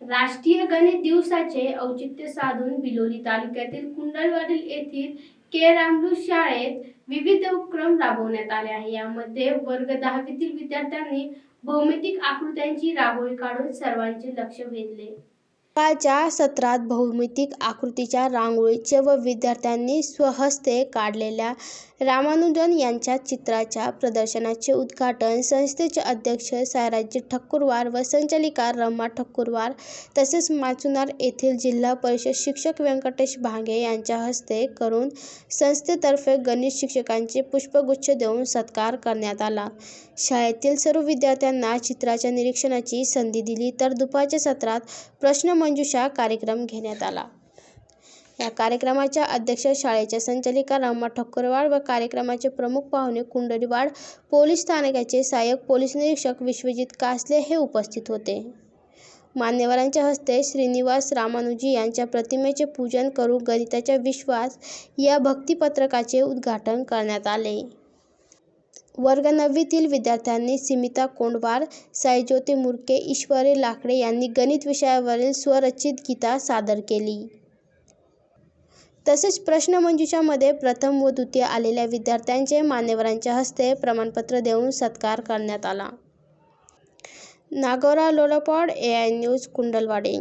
राष्ट्रीय गणित दिवसाचे औचित्य साधून बिलोली तालुक्यातील कुंडलवाडी येथील के. रामलू शाळेत विविध उपक्रम राबवण्यात आले आहे. यामध्ये वर्ग दहावीतील विद्यार्थ्यांनी भौमितिक आकृत्यांची रांगोळी काढून सर्वांचे लक्ष वेधले. सकाळच्या सत्रात भौमितिक आकृतीच्या रांगोळीचे व विद्यार्थ्यांनी स्वहस्ते काढलेल्या रामानुजन यांच्या चित्राच्या प्रदर्शनाचे उद्घाटन संस्थेचे अध्यक्ष सायराजी ठक्कुरवार व संचालिका रमा ठक्कुरवार तसेच माचुनार येथील जिल्हा परिषद शिक्षक व्यंकटेश भांगे यांच्या हस्ते करून संस्थेतर्फे गणित शिक्षकांचे पुष्पगुच्छ देऊन सत्कार करण्यात आला. शाळेतील सर्व विद्यार्थ्यांना चित्राच्या निरीक्षणाची संधी दिली तर दुपारच्या सत्रात प्रश्नमंजुषा कार्यक्रम घेण्यात आला. या कार्यक्रमाच्या अध्यक्ष शाळेच्या संचालिका रम्मा ठक्करवाड व कार्यक्रमाचे प्रमुख पाहुणे कुंडलीवाड पोलीस स्थानकाचे सहाय्यक पोलीस निरीक्षक विश्वजित कासले हे उपस्थित होते. मान्यवरांच्या हस्ते श्रीनिवास रामानुजी यांच्या प्रतिमेचे पूजन करून गणिताच्या विश्वास या भक्तिपत्रकाचे उद्घाटन करण्यात आले. वर्ग नववीतील विद्यार्थ्यांनी सीमिता कोंडवार साईज्योती मुरके ईश्वरी लाकडे यांनी गणित विषयावरील स्वरचित गीता सादर केली. तसेच प्रश्नमंजुषामध्ये प्रथम व द्वितीय आलेल्या विद्यार्थ्यांचे मान्यवरांच्या हस्ते प्रमाणपत्र देऊन सत्कार करण्यात आला. नागोरा लोलापॉड ए आय न्यूज कुंडलवाडी.